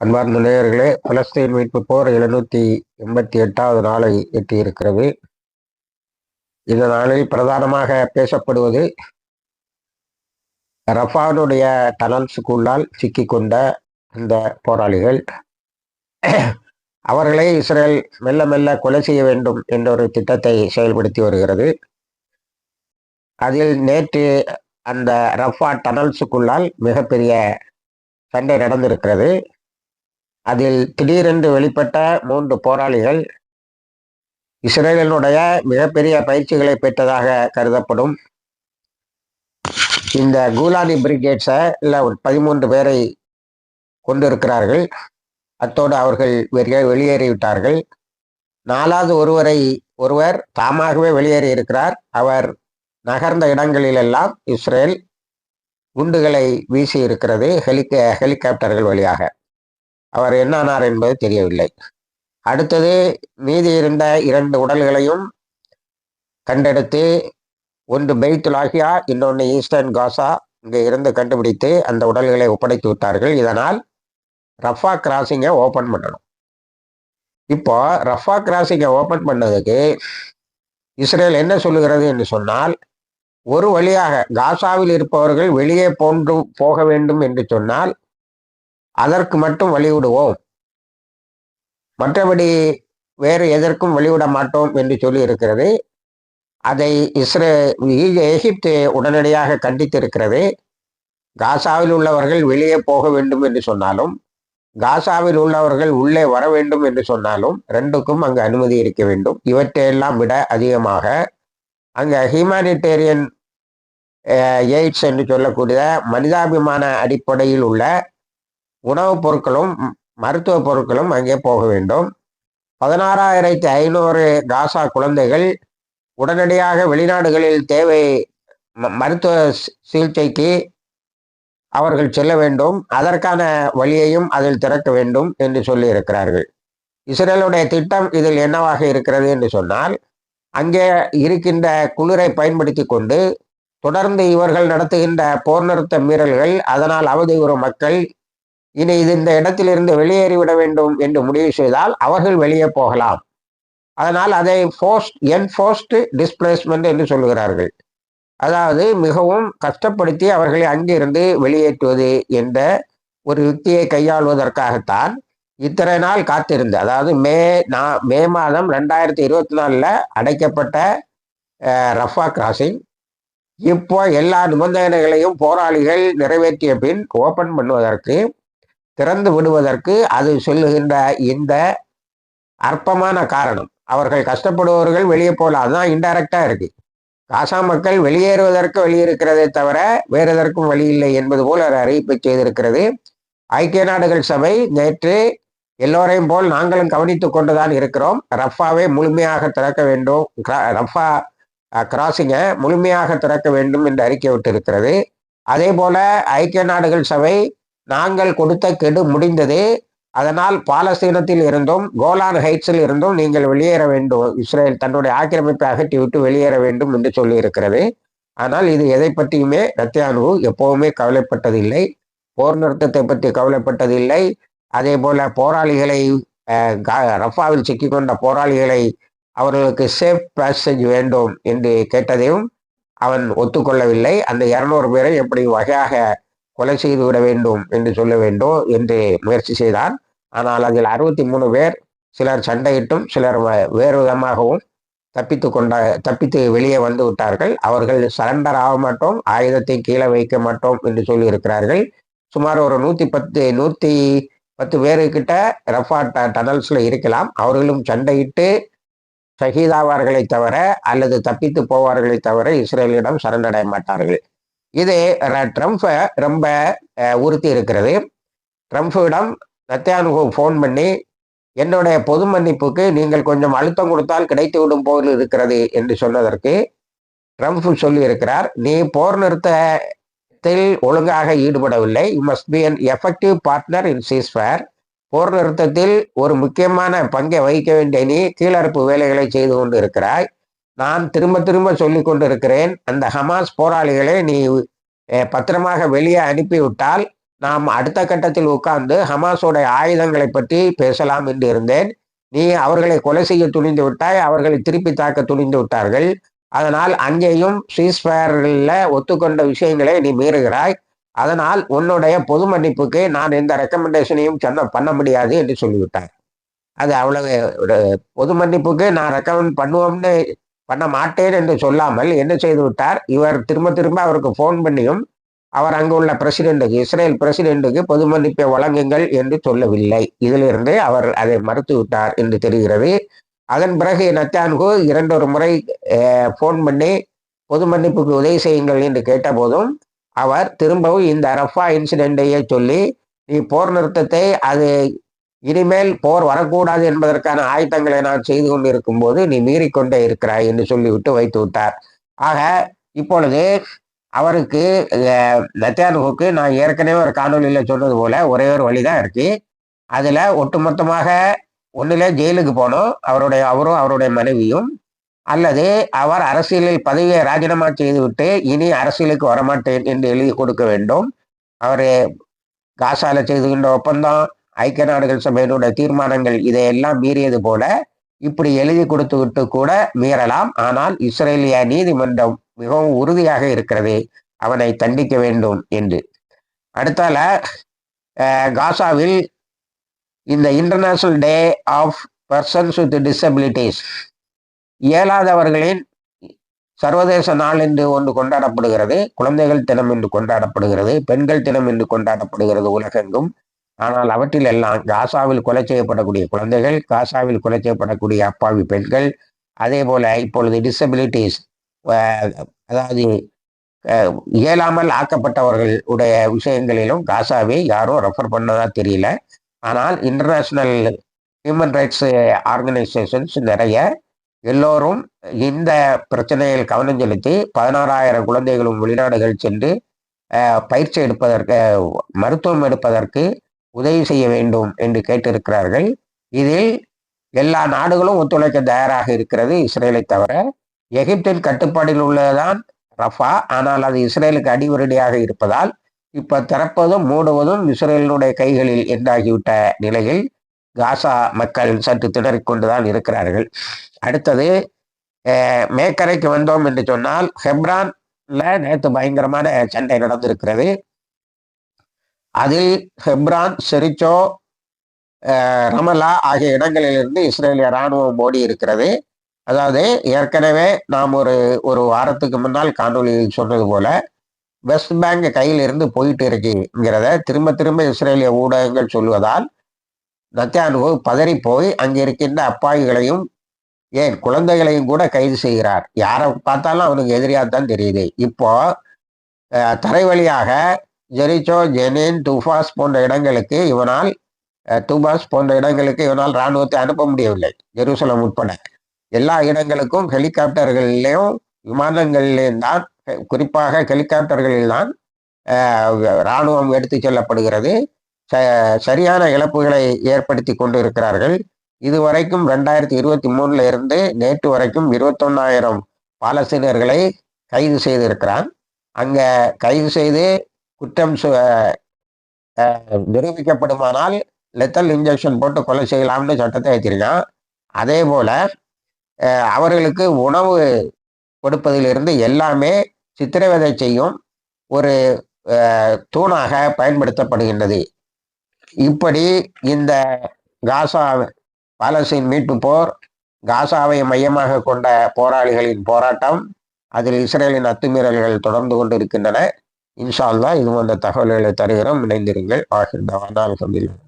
அன்பார்ந்த நேயர்களே பலஸ்தீன் மீட்பு போர் எழுநூத்தி எண்பத்தி எட்டாவது நாளை எட்டியிருக்கிறது. இந்த நாளில் பிரதானமாக பேசப்படுவது ரஃபானுடைய டனல்ஸுக்குள்ளால் சிக்கிக்கொண்ட இந்த போராளிகள். அவர்களை இஸ்ரேல் மெல்ல மெல்ல கொலை செய்ய வேண்டும் என்ற ஒரு திட்டத்தை செயல்படுத்தி வருகிறது. அதில் நேற்று அந்த ரஃபா டனல்ஸுக்குள்ளால் மிகப்பெரிய சண்டை நடந்திருக்கிறது. அதில் திடீரென்று வெளிப்பட்ட மூன்று போராளிகள் இஸ்ரேலினுடைய மிகப்பெரிய பயிற்சிகளை பெற்றதாக கருதப்படும். இந்த கூலானி பிரிகேட்ஸை இல்லை ஒரு பதிமூன்று பேரை கொண்டிருக்கிறார்கள். அத்தோடு அவர்கள் வெளியே வெளியேறிவிட்டார்கள். நாலாவது ஒருவரை ஒருவர் தாமாகவே வெளியேறி இருக்கிறார் அவர் நகர்ந்த இடங்களிலெல்லாம் இஸ்ரேல் குண்டுகளை வீசி இருக்கிறது ஹெலிக ஹெலிகாப்டர்கள் வழியாக. அவர் என்னானார் என்பது தெரியவில்லை. அடுத்தது மீதி இருந்த இரண்டு உடல்களையும் கண்டெடுத்து ஒன்று பெய்துலாகியா இன்னொன்று ஈஸ்டர்ன் காசா இங்கே இருந்து கண்டுபிடித்து அந்த உடல்களை ஒப்படைத்து விட்டார்கள். இதனால் ரஃபா கிராசிங்கை ஓப்பன் பண்ணணும். இப்போ ரஃபா கிராசிங்கை ஓப்பன் பண்ணதுக்கு இஸ்ரேல் என்ன சொல்லுகிறது என்று சொன்னால் ஒரு வழியாக காசாவில் இருப்பவர்கள் வெளியே போன்று போக வேண்டும் என்று சொன்னால் அதற்கு மட்டும் வழிவிடுவோம். மற்றபடி வேறு எதற்கும் வழிவிட மாட்டோம் என்று சொல்லி இருக்கிறது. அதை இஸ்ரே எகிப்து உடனடியாக கண்டித்திருக்கிறது. காசாவில் உள்ளவர்கள் வெளியே போக வேண்டும் என்று சொன்னாலும் காசாவில் உள்ளவர்கள் உள்ளே வர வேண்டும் என்று சொன்னாலும் ரெண்டுக்கும் அங்கு அனுமதி இருக்க வேண்டும். இவற்றையெல்லாம் விட அதிகமாக அங்கே ஹியூமானிட்டேரியன் எய்ட்ஸ் என்று சொல்லக்கூடிய மனிதாபிமான அடிப்படையில் உள்ள உணவுப் பொருட்களும் மருத்துவ பொருட்களும் அங்கே போக வேண்டும். பதினாறாயிரத்தி ஐநூறு காசா குழந்தைகள் உடனடியாக வெளிநாடுகளில் தேவை மருத்துவ சிகிச்சைக்கு அவர்கள் செல்ல வேண்டும். அதற்கான வழியையும் அதில் திறக்க வேண்டும் என்று சொல்லியிருக்கிறார்கள் இஸ்ரேலுடைய திட்டம் இதில் என்னவாக இருக்கிறது என்று சொன்னால் அங்கே இருக்கின்ற குளிரை பயன்படுத்தி கொண்டு தொடர்ந்து இவர்கள் நடத்துகின்ற போர் நிறுத்த மீறல்கள் அதனால் அவதியுறும் மக்கள் இனி இது இந்த இடத்திலிருந்து வெளியேறிவிட வேண்டும் என்று முடிவு செய்தால் அவர்கள் வெளியே போகலாம். அதனால் அதை ஃபோஸ்ட் என்ஃபோர்ஸ்டு டிஸ்பிளேஸ்மெண்ட் என்று சொல்லுகிறார்கள். அதாவது மிகவும் கஷ்டப்படுத்தி அவர்களை அங்கிருந்து வெளியேற்றுவது என்ற ஒரு யுக்தியை கையாள்வதற்காகத்தான் இத்தனை நாள் காத்திருந்து அதாவது மே நா மே மாதம் ரெண்டாயிரத்தி இருபத்தி நாலில் அடைக்கப்பட்ட ரஃபா கிராசிங் இப்போ எல்லா நிபந்தனைகளையும் போராளிகள் நிறைவேற்றிய பின் ஓப்பன் பண்ணுவதற்கு திறந்து விடுவதற்கு அது சொல்லுகின்ற இந்த அற்பமான காரணம். அவர்கள் கஷ்டப்படுபவர்கள் வெளியே போகலாம். அதுதான் இன்டைரக்டா இருக்கு. காசா மக்கள் வெளியேறுவதற்கு வெளியிருக்கிறதே இருக்கிறதே தவிர வேறு எதற்கும் வழி இல்லை என்பது போல் ஒரு அறிவிப்பை செய்திருக்கிறது. ஐக்கிய நாடுகள் சபை நேற்று எல்லோரையும் போல் நாங்களும் கவனித்துக் கொண்டுதான் இருக்கிறோம். ரஃபாவை முழுமையாக திறக்க வேண்டும். ரஃபா கிராசிங்கை முழுமையாக திறக்க வேண்டும் என்று அறிக்கை விட்டிருக்கிறது. அதே போல ஐக்கிய நாடுகள் சபை நாங்கள் கொடுத்த கெடு முடிந்தது. அதனால் பாலஸ்தீனத்தில் இருந்தும் கோலான் ஹைட்ஸில் இருந்தும் நீங்கள் வெளியேற வேண்டும். இஸ்ரேல் தன்னுடைய ஆக்கிரமிப்பை அகற்றிவிட்டு வெளியேற வேண்டும் என்று சொல்லியிருக்கிறது. ஆனால் இது எதை பற்றியுமே ரத்தியானு எப்பவுமே கவலைப்பட்டதில்லை. போர் நிறுத்தத்தை பற்றி கவலைப்பட்டதில்லை. அதே போல போராளிகளை ரஃபாவில் சிக்கிக்கொண்ட போராளிகளை அவர்களுக்கு சேஃப் பேசேஜ் வேண்டும் என்று கேட்டதையும் அவன் ஒத்துக்கொள்ளவில்லை. அந்த இருநூறு பேரை எப்படி வகையாக கொலை செய்து விட வேண்டும் என்று சொல்ல வேண்டும் என்று முயற்சி செய்தான். ஆனால் அதில் அறுபத்தி மூணு பேர் சிலர் சண்டையிட்டும் சிலர் வேறு விதமாகவும் தப்பித்து கொண்ட தப்பித்து வெளியே வந்து விட்டார்கள். அவர்கள் சரண்டர் ஆக மாட்டோம் ஆயுதத்தை கீழே வைக்க மாட்டோம் என்று சொல்லி இருக்கிறார்கள் சுமார் ஒரு நூற்றி பத்து நூற்றி பத்து பேருக்கிட்ட ரஃபா டனல்ஸில் இருக்கலாம். அவர்களும் சண்டையிட்டு ஷஹீதாவார்களை தவிர அல்லது தப்பித்து போவார்களை தவிர இஸ்ரேலிடம் சரணடைய மாட்டார்கள். இது ட்ரம்ப்பை ரொம்ப உறுத்தி இருக்கிறது. ட்ரம்ப்பிடம் நத்தியானுகு ஃபோன் பண்ணி என்னுடைய பொது மன்னிப்புக்கு நீங்கள் கொஞ்சம் அழுத்தம் கொடுத்தால் கிடைத்து விடும் போல் இருக்கிறது என்று சொன்னதற்கு ட்ரம்ப் சொல்லியிருக்கிறார் நீ போர் நிறுத்தத்தில் ஒழுங்காக ஈடுபடவில்லை. You must be an effective partner in ceasefire போர் நிறுத்தத்தில் ஒரு முக்கியமான பங்கை வகிக்க வேண்டிய நீ கீழறுப்பு வேலைகளை செய்து கொண்டு இருக்கிறாய் நான் திரும்ப திரும்ப சொல்லி கொண்டு இருக்கிறேன் அந்த ஹமாஸ் போராளிகளை நீ பத்திரமாக வெளியே அனுப்பிவிட்டால் நாம் அடுத்த கட்டத்தில் உட்கார்ந்து ஹமாஸோடைய ஆயுதங்களை பற்றி பேசலாம் என்று இருந்தேன். நீ அவர்களை கொலை செய்ய துணிந்து விட்டாய். அவர்களை திருப்பி தாக்க துணிந்து விட்டார்கள். அதனால் அங்கேயும் சீஸ்ஃபயர்களில் ஒத்துக்கொண்ட விஷயங்களை நீ மீறுகிறாய். அதனால் உன்னுடைய பொது மன்னிப்புக்கு நான் எந்த ரெக்கமெண்டேஷனையும் சொன்ன பண்ண முடியாது என்று சொல்லிவிட்டார். அது அவ்வளவு ஒரு பொது மன்னிப்புக்கு நான் ரெக்கமெண்ட் பண்ணுவோம்னு பண்ண மாட்டேன் என்று சொல்லாமல் என்ன செய்து விட்டார் இவர் திரும்ப திரும்ப அவருக்கு ஃபோன் பண்ணியும் அவர் அங்கு உள்ள பிரசிடென்ட்டுக்கு இஸ்ரேல் பிரசிடென்ட்டுக்கு பொது மன்னிப்பை வழங்குங்கள் என்று சொல்லவில்லை. இதிலிருந்து அவர் அதை மறுத்து விட்டார் என்று தெரிகிறது. அதன் பிறகு நத்தான்கு இரண்டொரு முறை ஃபோன் பண்ணி பொது மன்னிப்புக்கு உதவி செய்யுங்கள் என்று கேட்டபோதும் அவர் திரும்பவும் இந்த ரஃபா இன்சிடென்ட்டையே சொல்லி நீ போர் நிறுத்தத்தை அது இனிமேல் போர் வரக்கூடாது என்பதற்கான ஆயத்தங்களை நான் செய்து கொண்டு இருக்கும்போது நீ மீறிக்கொண்டே இருக்கிறாய் என்று சொல்லிவிட்டு வைத்து விட்டார். ஆக இப்பொழுது அவருக்கு நத்தியானுக்கு நான் ஏற்கனவே ஒரு காணொலியில் சொன்னது போல ஒரே ஒரு வழிதான் இருக்கு. அதுல ஒட்டுமொத்தமாக ஒன்றில் ஜெயிலுக்கு போனோம். அவருடைய அவரும் அவருடைய மனைவியும் அல்லது அவர் அரசியலில் பதவியை ராஜினாமா செய்துவிட்டு இனி அரசியலுக்கு வரமாட்டேன் என்று எழுதி கொடுக்க வேண்டும். அவர் காசால செய்துகின்ற ஒப்பந்தம் ஐக்கிய நாடுகள் சபையினுடைய தீர்மானங்கள் இதையெல்லாம் மீறியது போல இப்படி எழுதி கொடுத்து விட்டு கூட மீறலாம். ஆனால் இஸ்ரேலிய நீதிமன்றம் மிகவும் உறுதியாக இருக்கிறது அவனை தண்டிக்க வேண்டும் என்று. அடுத்தால காசாவில் இந்த international day of persons with disabilities இயலாதவர்களின் சர்வதேச நாள் என்று ஒன்று கொண்டாடப்படுகிறது. குழந்தைகள் தினம் என்று கொண்டாடப்படுகிறது. பெண்கள் தினம் என்று கொண்டாடப்படுகிறது உலகெங்கும். ஆனால் அவற்றில் எல்லாம் காசாவில் கொலை செய்யப்படக்கூடிய குழந்தைகள் காசாவில் கொலை செய்யப்படக்கூடிய அப்பாவி பெண்கள் அதே போல இப்பொழுது டிசபிலிட்டிஸ் அதாவது இயலாமல் ஆக்கப்பட்டவர்கள் உடைய விஷயங்களிலும் காசாவை யாரும் ரெஃபர் பண்ணதா தெரியல. ஆனால் இன்டர்நேஷ்னல் ஹியூமன் ரைட்ஸ் ஆர்கனைசேஷன்ஸ் நிறைய எல்லோரும் இந்த பிரச்சனையில் கவனம் செலுத்தி பதினாறாயிரம் குழந்தைகளும் வெளிநாடுகள் சென்று பயிற்சி எடுப்பதற்கு மருத்துவம் எடுப்பதற்கு உதவி செய்ய வேண்டும் என்று கேட்டிருக்கிறார்கள். இதில் எல்லா நாடுகளும் ஒத்துழைக்க தயாராக இருக்கிறது இஸ்ரேலை தவிர. எகிப்தின் கட்டுப்பாட்டில் உள்ளதுதான் ரஃபா. ஆனால் அது இஸ்ரேலுக்கு அடிவரடியாக இருப்பதால் இப்ப திறப்பதும் மூடுவதும் இஸ்ரேலினுடைய கைகளில் என்றாகிவிட்ட நிலையில் காசா மக்கள் சற்று திணறிக்கொண்டுதான் இருக்கிறார்கள். அடுத்தது மேக்கரைக்கு வந்தோம் என்று சொன்னால் ஹெப்ரான்ல நேற்று பயங்கரமான சண்டை நடந்திருக்கிறது. அதில் ஹெப்ரான் செரிச்சோ ரமலா ஆகிய இடங்களிலிருந்து இஸ்ரேலிய இராணுவம் ஓடி இருக்கிறது. அதாவது ஏற்கனவே நாம் ஒரு ஒரு வாரத்துக்கு முன்னால் காணொலியில் சொன்னது போல வெஸ்ட் பேங்க் கையிலிருந்து போயிட்டு இருக்குங்கிறத திரும்ப திரும்ப இஸ்ரேலிய ஊடகங்கள் சொல்வதால் நத்தியானு பதறி போய் அங்கே இருக்கின்ற அப்பாவிகளையும் ஏன் குழந்தைகளையும் கூட கைது செய்கிறார். யாரை பார்த்தாலும் அவனுக்கு எதிரியாக தான் தெரியுது. இப்போ தரை வழியாக ஜெரிச்சோ ஜெனின் துஃபாஸ் போன்ற இடங்களுக்கு இவனால் துபாஸ் போன்ற இடங்களுக்கு இவனால் இராணுவத்தை அனுப்ப முடியவில்லை ஜெருசலம் உட்பட. எல்லா இடங்களுக்கும் ஹெலிகாப்டர்கள்லேயும் விமானங்களிலேயும் தான் குறிப்பாக ஹெலிகாப்டர்களில் தான் இராணுவம் எடுத்து செல்லப்படுகிறது. ச சரியான இழப்புகளை ஏற்படுத்தி கொண்டு இருக்கிறார்கள் இதுவரைக்கும் ரெண்டாயிரத்தி இருபத்தி மூணுல இருந்து நேற்று வரைக்கும் இருபத்தொன்னாயிரம் பாலஸ்தீனர்களை கைது செய்திருக்கிறான். அங்க கைது செய்து குற்றம் நிரூபிக்கப்படுமானால் லெத்தல் இன்ஜெக்ஷன் போட்டு கொலை செய்யலாம்னு சட்டத்தை வைத்திருக்கான். அதே போல அவர்களுக்கு உணவு கொடுப்பதிலிருந்து எல்லாமே சித்திரவதை செய்யும் ஒரு தூணாக பயன்படுத்தப்படுகின்றது. இப்படி இந்த காசா பாலஸ்தீன் மீட்பு போர் காசாவை மையமாக கொண்ட போராளிகளின் போராட்டம் அதில் இஸ்ரேலின் அத்துமீறல்கள் தொடர்ந்து கொண்டு இருக்கின்றன இன்ஷா இது போன்ற தகவல்களை தருகிறோம். இணைந்திருங்கள். ஆகின்ற அல்ஹம்துலில்லாஹ்.